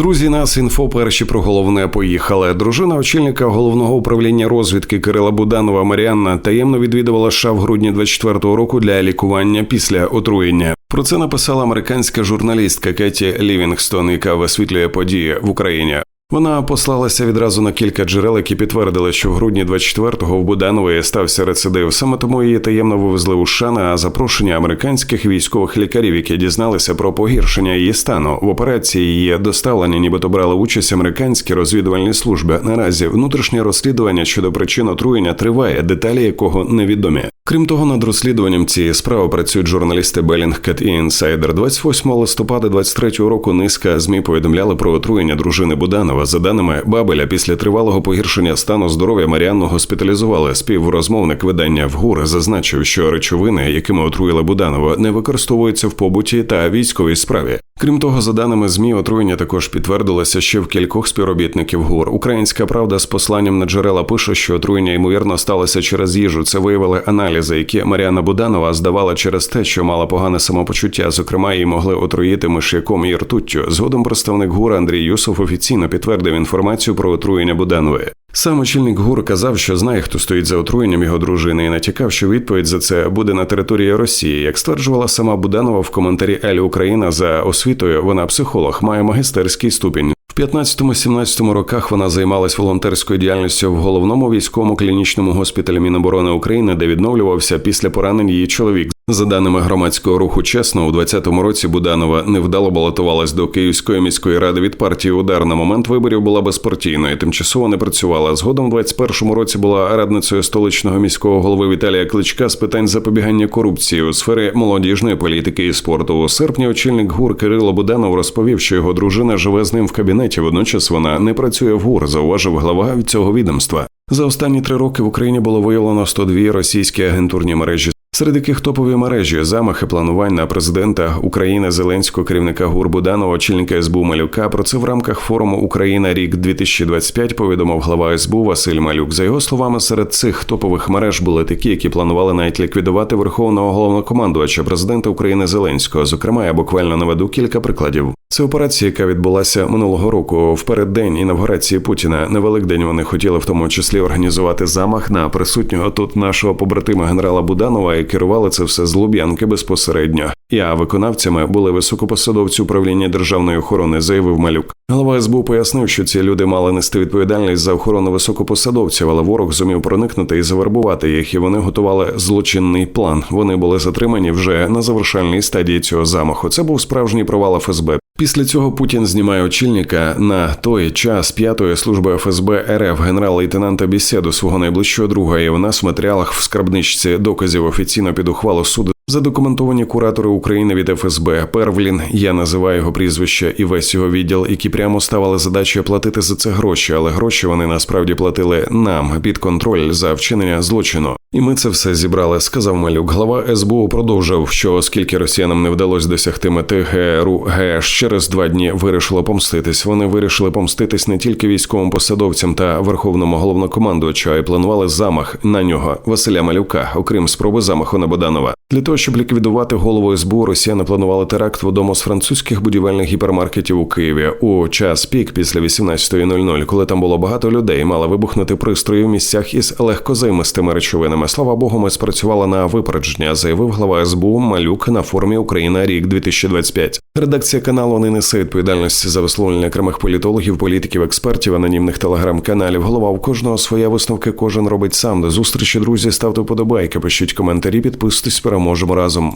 Друзі, нас інфо перші про головне поїхали. Дружина очільника головного управління розвідки Кирила Буданова Маріанна таємно відвідувала США в грудні 24-го року для лікування після отруєння. Про це написала американська журналістка Кеті Лівінгстон, яка висвітлює події в Україні. Вона послалася відразу на кілька джерел, які підтвердили, що в грудні 24-го в Буданової стався рецидив. Саме тому її таємно вивезли у США на запрошення американських військових лікарів, які дізналися про погіршення її стану. В операції її доставлення, нібито брали участь американські розвідувальні служби. Наразі внутрішнє розслідування щодо причин отруєння триває, деталі якого невідомі. Крім того, над розслідуванням цієї справи працюють журналісти Bellingcat і Insider. 28 листопада 23-го року низка змі повідомляли про отруєння дружини Буданова. За даними Бабеля, після тривалого погіршення стану здоров'я Маріанну госпіталізували. Співрозмовник видання ВГУР зазначив, що речовини, якими отруїли Буданова, не використовуються в побуті та військовій справі. Крім того, за даними змі, отруєння також підтвердилося ще в кількох співробітників ГУР. Українська правда з посланням на джерела пише, що отруєння ймовірно сталося через їжу. Це виявили аналізи, які Маріана Буданова здавала через те, що мала погане самопочуття. Зокрема, її могли отруїти миш'яком і ртуттю. Згодом представник ГУР Андрій Юсов офіційно підтвердив інформацію про отруєння Буданової. Сам очільник ГУР казав, що знає, хто стоїть за отруєнням його дружини, і натякав, що відповідь за це буде на території Росії. Як стверджувала сама Буданова в коментарі Елі Україна за освітою, вона психолог, має магістерський ступінь. В 15-17 роках вона займалась волонтерською діяльністю в головному військовому клінічному госпіталі Міноборони України, де відновлювався після поранень її чоловік. За даними громадського руху, чесно, у 2020 році Буданова невдало балотувалась до Київської міської ради від партії Удар. На момент виборів була безпартійною, тимчасово не працювала. Згодом, у 2021 році була радницею столичного міського голови Віталія Кличка з питань запобігання корупції у сфері молодіжної політики і спорту. У серпні очільник ГУР Кирило Буданов розповів, що його дружина живе з ним в кабінеті. Водночас вона не працює в ГУР, зауважив глава цього відомства. За останні три роки в Україні було виявлено 102 російські агентурні мережі. Серед яких топові мережі замахи планувань на президента України Зеленського, керівника ГУР Буданова, очільника СБУ Малюка. Про це в рамках форуму Україна рік 2025 повідомив глава СБУ Василь Малюк. За його словами, серед цих топових мереж були такі, які планували навіть ліквідувати верховного головнокомандувача президента України Зеленського. Зокрема, я буквально наведу кілька прикладів. Це операція, яка відбулася минулого року в переддень інавгурації Путіна. На Великдень вони хотіли в тому числі організувати замах на присутнього тут нашого побратима генерала Буданова керували це все з Луб'янки безпосередньо. Я виконавцями були високопосадовці управління державної охорони, заявив малюк. Голова СБУ пояснив, що ці люди мали нести відповідальність за охорону високопосадовців, але ворог зумів проникнути і завербувати їх. І вони готували злочинний план. Вони були затримані вже на завершальній стадії цього замаху. Це був справжній провал ФСБ. Після цього Путін знімає очільника на той час п'ятої служби ФСБ РФ генерал-лейтенанта Бісєду свого найближчого друга. І в нас в матеріалах в скарбничці доказів офіційно під ухвалу суду Задокументовані куратори України від ФСБ Первлін, я називаю його прізвище і весь його відділ, які прямо ставили задачі платити за це гроші, але гроші вони насправді платили нам під контроль за вчинення злочину. І ми це все зібрали. Сказав Малюк. Глава СБУ продовжив, що оскільки росіянам не вдалося досягти мети ГРУ ГЕШ через два дні вирішило помститись. Вони вирішили помститись не тільки військовим посадовцям та верховному головнокомандувачу, а й планували замах на нього Василя Малюка, окрім спроби замаху на Боданова. Для того щоб ліквідувати голову СБУ, Росіяни планували теракт в одному з французьких будівельних гіпермаркетів у Києві у час пік після 18.00, коли там було багато людей, мали вибухнути пристрої в місцях із легкозаймистими речовинами. Слава Богу, ми спрацювали на випередження, заявив глава СБУ Малюк на форумі Україна рік 2025. Редакція каналу не несе відповідальності за висловлення окремих політологів, політиків, експертів, анонімних телеграм-каналів. Голова у кожного своя висновки кожен робить сам. До зустрічі друзі ставте вподобайки, пишіть коментарі, підписуйтесь, переможемо разом.